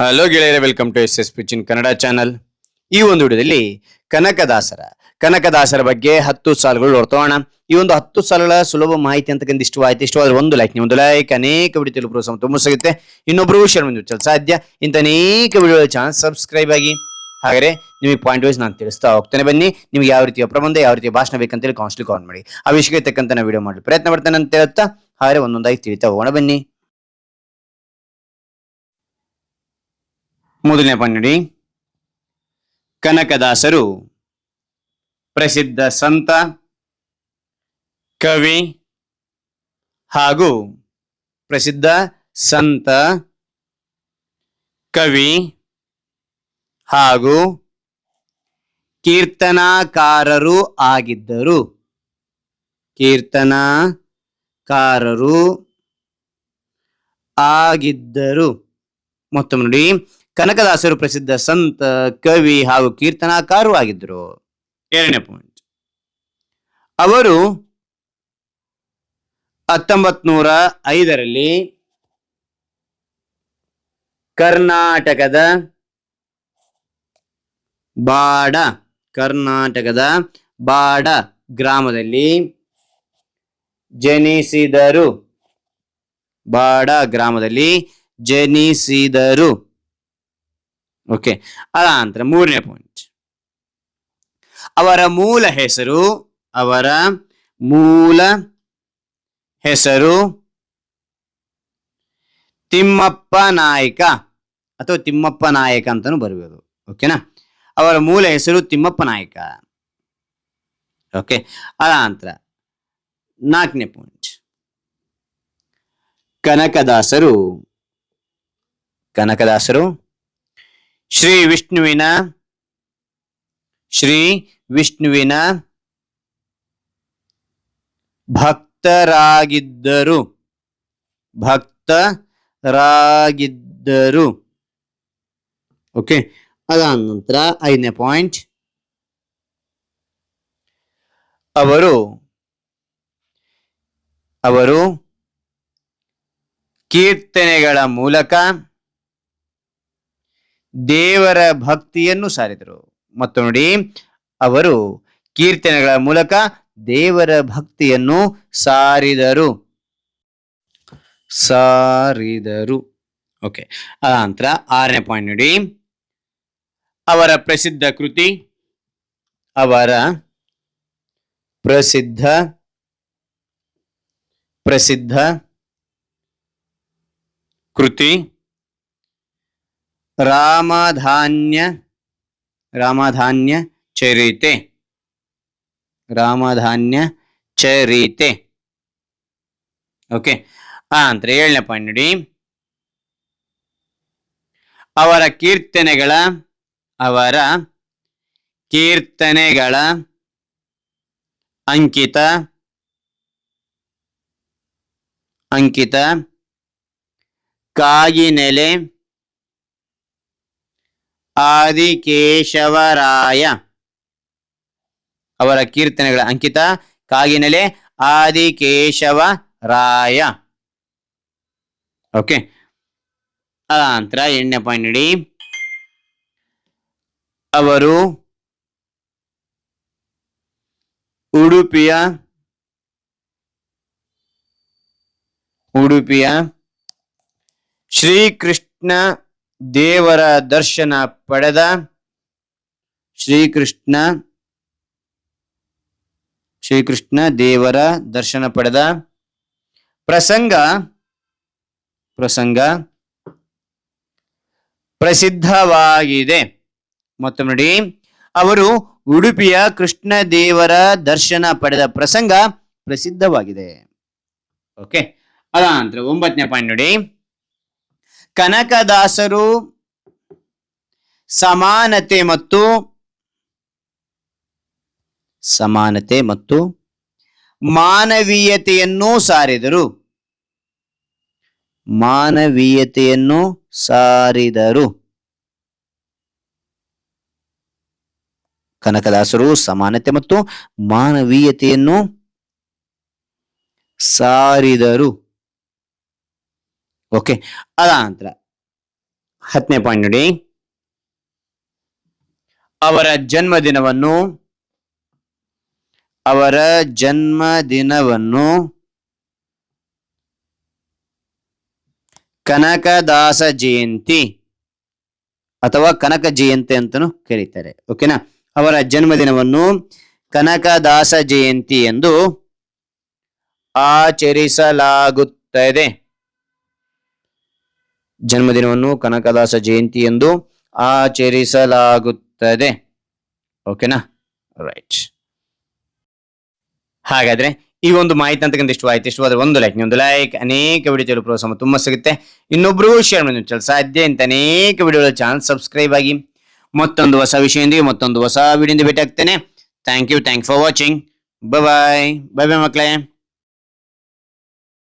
Hello ಗೆಳೆಯರೆ welcome to S S ಪಿಚಿನ್ Kannada channel ಈ ಒಂದು ವಿಡಿಯೋದಲ್ಲಿ ಕನಕದಾಸರ ಕನಕದಾಸರ ಬಗ್ಗೆ ಹತ್ತು ಸಾಲುಗಳು ನೋಡ್ತೋಣ ಈ ಒಂದು ಹತ್ತು ಸಾಲುಗಳ ಸುಲಭ ಮಾಹಿತಿ ಅಂತಕ್ಕಂಥ ಇಷ್ಟವಾಯಿತು, ಇಷ್ಟವಾದ್ರೆ ಒಂದು ಲೈಕ್ ನಿಮ್ಮೊಂದು ಲೈಕ್ ಅನೇಕ ವಿಡಿಯೋ ತಿಳಿದು ಸಮ ತುಂಬ ಸಿಗುತ್ತೆ. ಇನ್ನೊಬ್ಬರು ಶೇರ್ ಸಾಧ್ಯ ಇಂಥ ಅನೇಕ ವಿಡಿಯೋ ಚಾನಲ್ ಸಬ್ಸ್ಕ್ರೈಬ್ ಆಗಿ. ಹಾಗೆ ನಿಮಗೆ ಪಾಯಿಂಟ್ ವೈಸ್ ನಾನು ತಿಳಿಸ್ತಾ ಹೋಗ್ತೇನೆ. ಬನ್ನಿ, ನಿಮ್ಗೆ ಯಾವ ರೀತಿಯ ಪ್ರಬಂಧ ಯಾವ ರೀತಿಯ ಭಾಷಣ ಬೇಕಂತೇಳಿ ಕಾನ್ಸ್ಟ್ಲಿ ಕಾಲ್ ಮಾಡಿ. ಆ ವಿಷಯಕ್ಕೆ ತಕ್ಕಂತ ವಿಡಿಯೋ ಮಾಡಲು ಪ್ರಯತ್ನ ಮಾಡ್ತೇನೆ ಅಂತ ಹೇಳ್ತಾ ಹಾಗೆ ಒಂದೊಂದಾಗಿ ತಿಳಿತಾ ಹೋಗೋಣ. ಬನ್ನಿ. ಮೊದಲನೇ ಪನ್ನಡಿ. ನೋಡಿ ಕನಕದಾಸರು ಪ್ರಸಿದ್ಧ ಸಂತ, ಕವಿ ಹಾಗೂ ಪ್ರಸಿದ್ಧ ಸಂತ, ಕವಿ ಹಾಗೂ ಕೀರ್ತನಾಕಾರರು ಆಗಿದ್ದರು. ಕೀರ್ತನಾಕಾರರು ಆಗಿದ್ದರು. ಮತ್ತೊಮ್ಮೆ ನೋಡಿ ಕನಕದಾಸರು ಪ್ರಸಿದ್ಧ ಸಂತ, ಕವಿ ಹಾಗೂ ಕೀರ್ತನಾಕಾರರು ಆಗಿದ್ದರು. ಎರಡನೇ ಪಾಯಿಂಟ್ ಅವರು ಹತ್ತೊಂಬತ್ ನೂರ ಐದರಲ್ಲಿ ಕರ್ನಾಟಕದ ಬಾಡ ಕರ್ನಾಟಕದ ಬಾಡ ಗ್ರಾಮದಲ್ಲಿ ಜನಿಸಿದರು. ಬಾಡ ಗ್ರಾಮದಲ್ಲಿ ಜನಿಸಿದರು. ಓಕೆ ಅದ ನಂತರ ಮೂರನೇ ಪಾಯಿಂಟ್ ಅವರ ಮೂಲ ಹೆಸರು, ಅವರ ಮೂಲ ಹೆಸರು ತಿಮ್ಮಪ್ಪ ನಾಯಕ ಅಥವಾ ತಿಮ್ಮಪ್ಪ ನಾಯಕ ಅಂತಾನು ಬರಬಹುದು ಓಕೆನಾ ಅವರ ಮೂಲ ಹೆಸರು ತಿಮ್ಮಪ್ಪ ನಾಯಕ. ಓಕೆ ಅದ ನಂತರ ನಾಲ್ಕನೇ ಪಾಯಿಂಟ್ ಕನಕದಾಸರು ಕನಕದಾಸರು ಶ್ರೀ ವಿಷ್ಣುವಿನ ಶ್ರೀ ವಿಷ್ಣುವಿನ ಭಕ್ತರಾಗಿದ್ದರು. ಭಕ್ತರಾಗಿದ್ದರು. ಓಕೆ, ಅದಾದ ನಂತರ ಐದನೇ ಪಾಯಿಂಟ್. ಅವರು ಅವರು ಕೀರ್ತನೆಗಳ ಮೂಲಕ ದೇವರ ಭಕ್ತಿಯನ್ನು ಸಾರಿದರು. ಮತ್ತು ನೋಡಿ, ಅವರು ಕೀರ್ತನೆಗಳ ಮೂಲಕ ದೇವರ ಭಕ್ತಿಯನ್ನು ಸಾರಿದರು. ಸಾರಿದರು. ಓಕೆ ಅದ ನಂತರ ಆರನೇ ಪಾಯಿಂಟ್ ನೋಡಿ, ಅವರ ಪ್ರಸಿದ್ಧ ಕೃತಿ, ಅವರ ಪ್ರಸಿದ್ಧ ಪ್ರಸಿದ್ಧ ಕೃತಿ ರಾಮಧಾನ್ಯ ರಾಮಧಾನ್ಯ ಚರಿತೆ. ರಾಮಧಾನ್ಯ ಚರಿತೆ. ಓಕೆ ನಂತರ ಏಳನೇ ಪಾಯಿಂಟ್ ನೋಡಿ. ಅವರ ಕೀರ್ತನೆಗಳ ಅವರ ಕೀರ್ತನೆಗಳ ಅಂಕಿತ ಅಂಕಿತ, ಕಾಗಿನೆಲೆ ಆದಿಕೇಶವರಾಯ. ಅವರ ಕೀರ್ತನೆಗಳ ಅಂಕಿತ ಕಾಗಿನೆಲೆ ಆದಿಕೇಶವರಾಯ. ಓಕೆ ಅದ ನಂತರ ಪಾಯಿಂಟ್ ನೋಡಿ. ಅವರು ಉಡುಪಿಯ ಉಡುಪಿಯ ಶ್ರೀಕೃಷ್ಣ ದೇವರ ದರ್ಶನ ಪಡೆದ ಶ್ರೀಕೃಷ್ಣ ಶ್ರೀಕೃಷ್ಣ ದೇವರ ದರ್ಶನ ಪಡೆದ ಪ್ರಸಂಗ ಪ್ರಸಂಗ ಪ್ರಸಿದ್ಧವಾಗಿದೆ. ಮತ್ತು ನೋಡಿ, ಅವರು ಉಡುಪಿಯ ಕೃಷ್ಣ ದೇವರ ದರ್ಶನ ಪಡೆದ ಪ್ರಸಂಗ ಪ್ರಸಿದ್ಧವಾಗಿದೆ. ಓಕೆ ಅದ ನಂತರ ಒಂಬತ್ತನೇ ಪಾಯಿಂಟ್ ನೋಡಿ. ಕನಕದಾಸರು ಸಮಾನತೆ ಮತ್ತು ಸಮಾನತೆ ಮತ್ತು ಮಾನವೀಯತೆಯನ್ನು ಸಾರಿದರು. ಮಾನವೀಯತೆಯನ್ನು ಸಾರಿದರು. ಕನಕದಾಸರು ಸಮಾನತೆ ಮತ್ತು ಮಾನವೀಯತೆಯನ್ನು ಸಾರಿದರು. ಓಕೆ ಅದ ನಂತರ ಹತ್ತನೇ ಪಾಯಿಂಟ್ ನೋಡಿ. ಅವರ ಜನ್ಮದಿನವನ್ನು ಅವರ ಜನ್ಮದಿನವನ್ನು ಕನಕದಾಸ ಜಯಂತಿ ಅಥವಾ ಕನಕ ಜಯಂತಿ ಅಂತಲೂ ಕರೀತಾರೆ. ಓಕೆನಾ ಅವರ ಜನ್ಮದಿನವನ್ನು ಕನಕದಾಸ ಜಯಂತಿ ಎಂದು ಆಚರಿಸಲಾಗುತ್ತದೆ. ಜನ್ಮದಿನವನ್ನು ಕನಕದಾಸ ಜಯಂತಿ ಎಂದು ಆಚರಿಸಲಾಗುತ್ತದೆ. ಓಕೆನಾ ರೈಟ್ ಹಾಗಾದ್ರೆ ಈ ಒಂದು ಮಾಹಿತಿ ಅಂತಕ್ಕಂಥ ಇಷ್ಟು ಇಷ್ಟವಾದ್ರೆ ಒಂದು ಲೈಕ್ ಒಂದು ಲೈಕ್ ಅನೇಕ ವಿಡಿಯೋ ಪ್ರೋತ್ಸಾಹ ತುಂಬ ಸಿಗುತ್ತೆ. ಇನ್ನೊಬ್ರು ಶೇರ್ ಮಾಡಿ ಚಲ ಸಾಧ್ಯ ಅಂತ ಅನೇಕ ವಿಡಿಯೋಗಳ ಚಾನಲ್ ಸಬ್ಸ್ಕ್ರೈಬ್ ಆಗಿ ಮತ್ತೊಂದು ಹೊಸ ವಿಷಯದೊಂದಿಗೆ ಮತ್ತೊಂದು ಹೊಸ ವಿಡಿಯೋದಿಂದ ಭೇಟಿ ಆಗ್ತೇನೆ. Thank you thank for watching bye bye bye ಮಕ್ಕಳೇ.